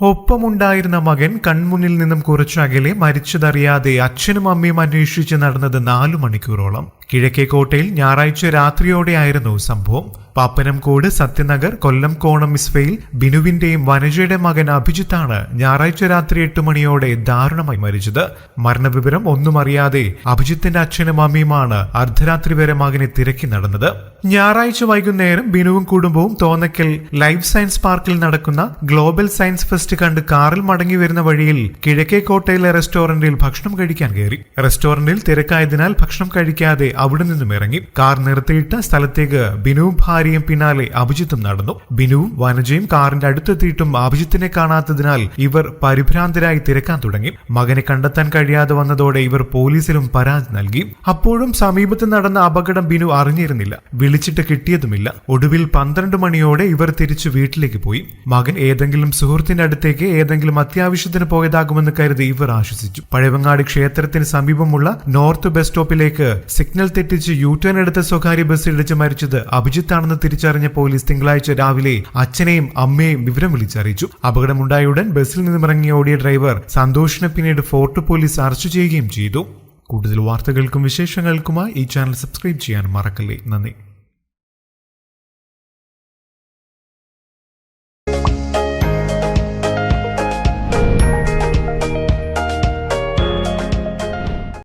ഒപ്പമുണ്ടായിരുന്ന മകൻ കൺമുന്നിൽ നിന്നും കുറച്ചകലെ മരിച്ചതറിയാതെ അച്ഛനും അമ്മയും അന്വേഷിച്ച് നടന്നത് നാലു മണിക്കൂറോളം. കിഴക്കേക്കോട്ടയിൽ ഞായറാഴ്ച രാത്രിയോടെയായിരുന്നു സംഭവം. പാപ്പനംകോട് സത്യനഗർ കൊല്ലം കോണം മിസ്ഫയിൽ ബിനുവിന്റെയും വനജയുടെ മകൻ അഭിജിത്താണ് ഞായറാഴ്ച രാത്രി എട്ട് മണിയോടെ ദാരുണമായി മരിച്ചത്. മരണവിവരം ഒന്നും അറിയാതെ അഭിജിത്തിന്റെ അച്ഛനും അമ്മയുമാണ് അർദ്ധരാത്രി വരെ മകനെ തിരക്കി നടന്നത്. ഞായറാഴ്ച വൈകുന്നേരം ബിനുവും കുടുംബവും തോന്നക്കൽ ലൈഫ് സയൻസ് പാർക്കിൽ നടക്കുന്ന ഗ്ലോബൽ സയൻസ് ഫെസ്റ്റ് കണ്ട് കാറിൽ മടങ്ങി വരുന്ന വഴിയിൽ കിഴക്കേക്കോട്ടയിലെ റെസ്റ്റോറന്റിൽ ഭക്ഷണം കഴിക്കാൻ കയറി. റെസ്റ്റോറന്റിൽ തിരക്കായതിനാൽ ഭക്ഷണം കഴിക്കാതെ അവിടെ നിന്നും ഇറങ്ങി. കാർ നിർത്തിയിട്ട സ്ഥലത്തേക്ക് ബിനുവും ഭാര്യയും പിന്നാലെ അഭിജിത്തും നടന്നു. ബിനുവും വനജയും കാറിന്റെ അടുത്തെത്തിയിട്ടും അഭിജിത്തിനെ കാണാത്തതിനാൽ ഇവർ പരിഭ്രാന്തരായി തിരക്കാൻ തുടങ്ങി. മകനെ കണ്ടെത്താൻ കഴിയാതെ വന്നതോടെ ഇവർ പോലീസിലും പരാതി നൽകി. അപ്പോഴും സമീപത്ത് നടന്ന അപകടം ബിനു അറിഞ്ഞിരുന്നില്ല. വിളിച്ചിട്ട് കിട്ടിയതുമില്ല. ഒടുവിൽ പന്ത്രണ്ട് മണിയോടെ ഇവർ തിരിച്ചു വീട്ടിലേക്ക് പോയി. മകൻ ഏതെങ്കിലും സുഹൃത്തിന്റെ അടുത്തേക്ക് ഏതെങ്കിലും അത്യാവശ്യത്തിന് പോയതാകുമെന്ന് കരുതി ഇവർ ആശ്വസിച്ചു. പഴവങ്ങാടി ക്ഷേത്രത്തിന് സമീപമുള്ള നോർത്ത് ബസ് സ്റ്റോപ്പിലേക്ക് സിഗ്നൽ തെറ്റിച്ച് യു ടേൺ എടുത്ത സ്വകാര്യ ബസ് ഇടിച്ച് മരിച്ചത് അഭിജിത്താണെന്ന് തിരിച്ചറിഞ്ഞ പോലീസ് തിങ്കളാഴ്ച രാവിലെ അച്ഛനെയും അമ്മയെയും വിവരം വിളിച്ചറിയിച്ചു. അപകടമുണ്ടായ ഉടൻ ബസ്സിൽ നിന്നും ഇറങ്ങി ഓടിയ ഡ്രൈവർ സന്തോഷിനെ പിന്നീട് ഫോർട്ട് പോലീസ് അറസ്റ്റ് ചെയ്യുകയും ചെയ്തു. കൂടുതൽ വാർത്തകൾക്കും വിശേഷങ്ങൾക്കുമായി ഈ ചാനൽ സബ്സ്ക്രൈബ് ചെയ്യാൻ മറക്കല്ലേ. നന്ദി.